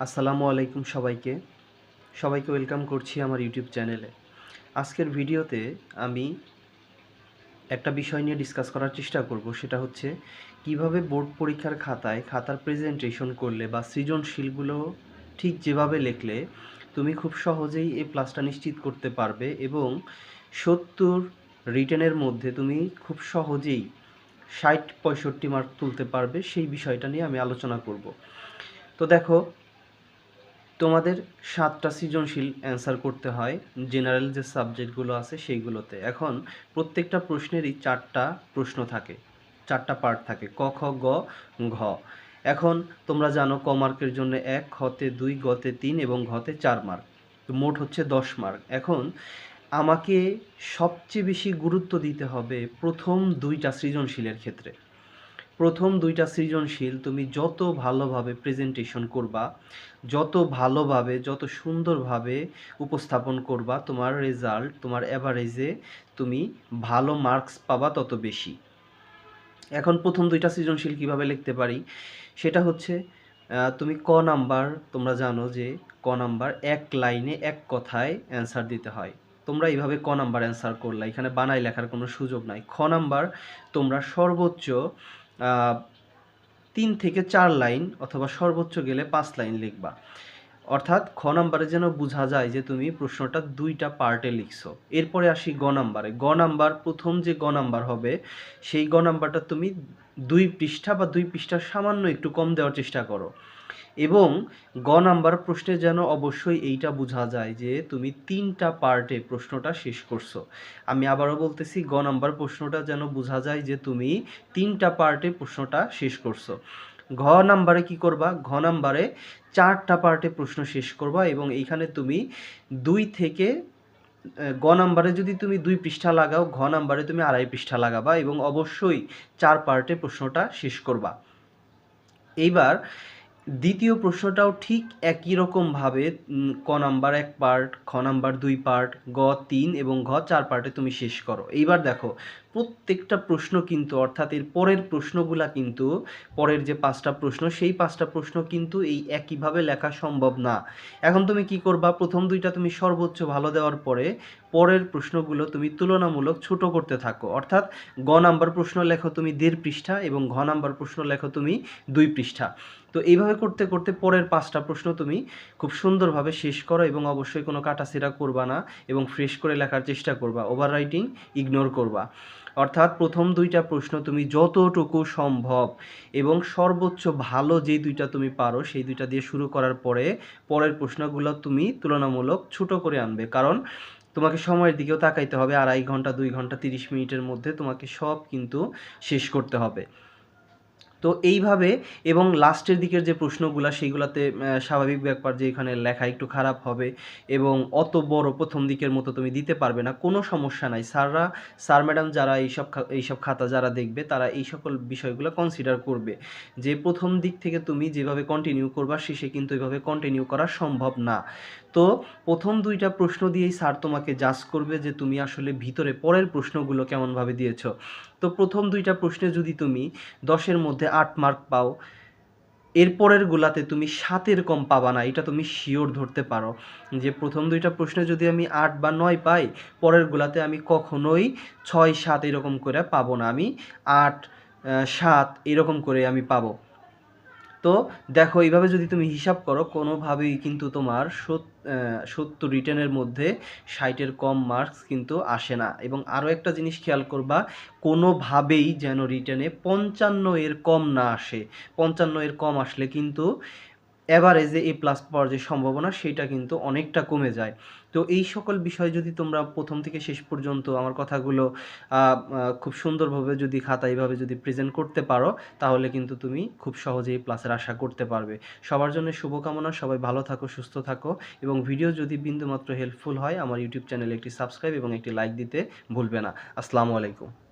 আসসালামু আলাইকুম সবাইকে। সবাইকে ওয়েলকাম করছি আমার ইউটিউব চ্যানেলে। আজকের ভিডিওতে আমি একটা বিষয় নিয়ে ডিসকাস করার চেষ্টা করব, সেটা হচ্ছে কীভাবে বোর্ড পরীক্ষার খাতায় খাতার প্রেজেন্টেশন করলে বা সৃজনশীলগুলো ঠিক যেভাবে লিখলে তুমি খুব সহজেই এই প্লাসটা নিশ্চিত করতে পারবে এবং সত্তর রিটেনের মধ্যে তুমি খুব সহজেই ষাট, পঁয়ষট্টি মার্ক তুলতে পারবে, সেই বিষয়টা নিয়ে আমি আলোচনা করব। তো দেখো তোমাদের সাতটা সৃজনশীল অ্যান্সার করতে হয় জেনারেল যে সাবজেক্টগুলো আছে সেইগুলোতে। এখন প্রত্যেকটা প্রশ্নেরই চারটা প্রশ্ন থাকে, চারটা পার্ট থাকে, ক, খ, গ, ঘ। এখন তোমরা জানো ক মার্কের জন্য এক খতে দুই, গতে তিন এবং ঘতে চার মার্ক মোট হচ্ছে দশ মার্ক এখন আমাকে সবচেয়ে বেশি গুরুত্ব দিতে হবে প্রথম দুইটা সৃজনশীলের ক্ষেত্রে। প্রথম দুইটা সৃজনশীল তুমি যত ভালোভাবে প্রেজেন্টেশন করবা, যত ভালোভাবে, যত সুন্দরভাবে উপস্থাপন করবা, তোমার রেজাল্ট তোমার অ্যাভারেজে তুমি ভালো মার্কস পাবা তত বেশি। এখন প্রথম দুইটা সৃজনশীল কীভাবে লিখতে পারি? সেটা হচ্ছে তুমি ক নাম্বার, তোমরা জানো যে ক নাম্বার এক লাইনে এক কথায় অ্যান্সার দিতে হয়। তোমরা এইভাবে ক নাম্বার অ্যান্সার করলা, এখানে বানাই লেখার কোনো সুযোগ নাই। খ নাম্বার তোমরা সর্বোচ্চ তিন থেকে চার লাইন অথবা সর্বোচ্চ গেলে পাঁচ লাইন লিখবা। অর্থাৎ খ নাম্বারে যেন বোঝা যায় যে তুমি প্রশ্নটা দুইটা পার্টে লিখছো। এরপরে আসি গ নাম্বারে। গ নাম্বার, প্রথম যে গ নাম্বার হবে, সেই গ নাম্বারটা তুমি দুই পৃষ্ঠা বা দুই পৃষ্ঠার সামান্য একটু কম দেওয়ার চেষ্টা করো। এবং গ নাম্বার প্রশ্নে যেন অবশ্যই এইটা বোঝা যায় যে তুমি তিনটা পার্টে প্রশ্নটা শেষ করছ। আমি আবারও বলতেছি, গ নাম্বার প্রশ্নটা যেন বোঝা যায় যে তুমি তিনটা পার্টে প্রশ্নটা শেষ করছ। ঘ নাম্বারে কি করবা? ঘ নাম্বারে চারটা পার্টে প্রশ্ন শেষ করবা এবং এইখানে তুমি দুই থেকে গ নাম্বারে যদি তুমি দুই পৃষ্ঠা লাগাও, ঘ নাম্বারে তুমি আড়াই পৃষ্ঠা লাগাবা এবং অবশ্যই চার পার্টে প্রশ্নটা শেষ করবা। এইবার দ্বিতীয় প্রশ্নটাও ঠিক একই রকমভাবে ক নাম্বার এক পার্ট খ নাম্বার দুই পার্ট গ তিন এবং ঘ চার পার্টে তুমি শেষ করো। এইবার দেখো প্রত্যেকটা প্রশ্ন কিন্তু, অর্থাৎ এর পরের প্রশ্নগুলা কিন্তু, পরের যে পাঁচটা প্রশ্ন, সেই পাঁচটা প্রশ্ন কিন্তু এই একইভাবে লেখা সম্ভব না। এখন তুমি কি করবা? প্রথম দুইটা তুমি সর্বোচ্চ ভালো দেওয়ার পরে, পরের প্রশ্নগুলো তুমি তুলনামূলক ছোট করতে থাকো। অর্থাৎ গ নাম্বার প্রশ্ন লেখো তুমি দেড় পৃষ্ঠা এবং ঘ নাম্বার প্রশ্ন লেখো তুমি দুই পৃষ্ঠা। তো এইভাবে করতে করতে পরের পাঁচটা প্রশ্ন তুমি খুব সুন্দরভাবে শেষ করো এবং অবশ্যই কোনো কাটাছেড়া করবা না এবং ফ্রেশ করে লেখার চেষ্টা করবা। ওভার রাইটিং ইগনোর করবা। অর্থাৎ প্রথম দুইটা প্রশ্ন তুমি যতটুকু সম্ভব এবং সর্বোচ্চ ভালো যে দুইটা তুমি পারো, সেই দুইটা দিয়ে শুরু করার পরে পরের প্রশ্নগুলো তুমি তুলনামূলক ছোট করে আনবে। কারণ তোমাকে সময়ের দিকেও তাকাইতে হবে, আড়াই ঘণ্টা, দুই ঘণ্টা, তিরিশ মিনিটের মধ্যে তোমাকে সব কিন্তু শেষ করতে হবে। তো এইভাবে এবং লাস্টের দিকের যে প্রশ্নগুলো, সেইগুলোতে স্বাভাবিক ব্যাপার যে এখানে লেখা একটু খারাপ হবে এবং অত বড় প্রথম দিকের মতো তুমি দিতে পারবে না, কোনো সমস্যা নাই। স্যাররা, স্যার ম্যাডাম যারা এইসব এইসব খাতা যারা দেখবে, তারা এই সকল বিষয়গুলো কনসিডার করবে। যে প্রথম দিক থেকে তুমি যেভাবে কন্টিনিউ করবা, শেষে কিন্তু এভাবে কন্টিনিউ করা সম্ভব না। তো প্রথম দুইটা প্রশ্ন দিয়েই স্যার তোমাকে জাজ করবে যে তুমি আসলে ভিতরে পরের প্রশ্নগুলো কেমনভাবে দিয়েছ। তো প্রথম দুইটা প্রশ্নে যদি তুমি দশের মধ্যে আট মার্ক পাও এরপরের গুলাতে তুমি সাতের কম পাবা না, এটা তুমি শিওর ধরতে পারো। যে প্রথম দুইটা প্রশ্নে যদি আমি আট বা নয় পাই, পরের গুলাতে আমি কখনোই ছয়, সাত এরকম করে পাবো না। আমি আট সাত এরকম করে আমি পাবো। তো দেখো, এইভাবে যদি তুমি হিসাব করো, কোনোভাবেই কিন্তু তোমার সত্তর রিটার্নের মধ্যে ষাটের কম মার্কস কিন্তু আসে না। এবং আরও একটা জিনিস খেয়াল করবা, কোনোভাবেই যেন রিটার্নে পঞ্চান্ন এর কম না আসে। পঞ্চান্ন এর কম আসলে কিন্তু অ্যাভারেজে এ প্লাস পাওয়ার যে সম্ভাবনা, সেটা কিন্তু অনেকটা কমে যায়। তো এই সকল বিষয় যদি তোমরা প্রথম থেকে শেষ পর্যন্ত আমার কথাগুলো খুব সুন্দরভাবে যদি খাতা এইভাবে যদি প্রেজেন্ট করতে পারো, তাহলে কিন্তু তুমি খুব সহজেই প্লাসের আশা করতে পারবে। সবার জন্য শুভকামনা, সবাই ভালো থাকো, সুস্থ থাকো এবং ভিডিও যদি বিন্দুমাত্র হেল্পফুল হয়, আমার ইউটিউব চ্যানেলে একটি সাবস্ক্রাইব এবং একটি লাইক দিতে ভুলবে না। আসসালামু আলাইকুম।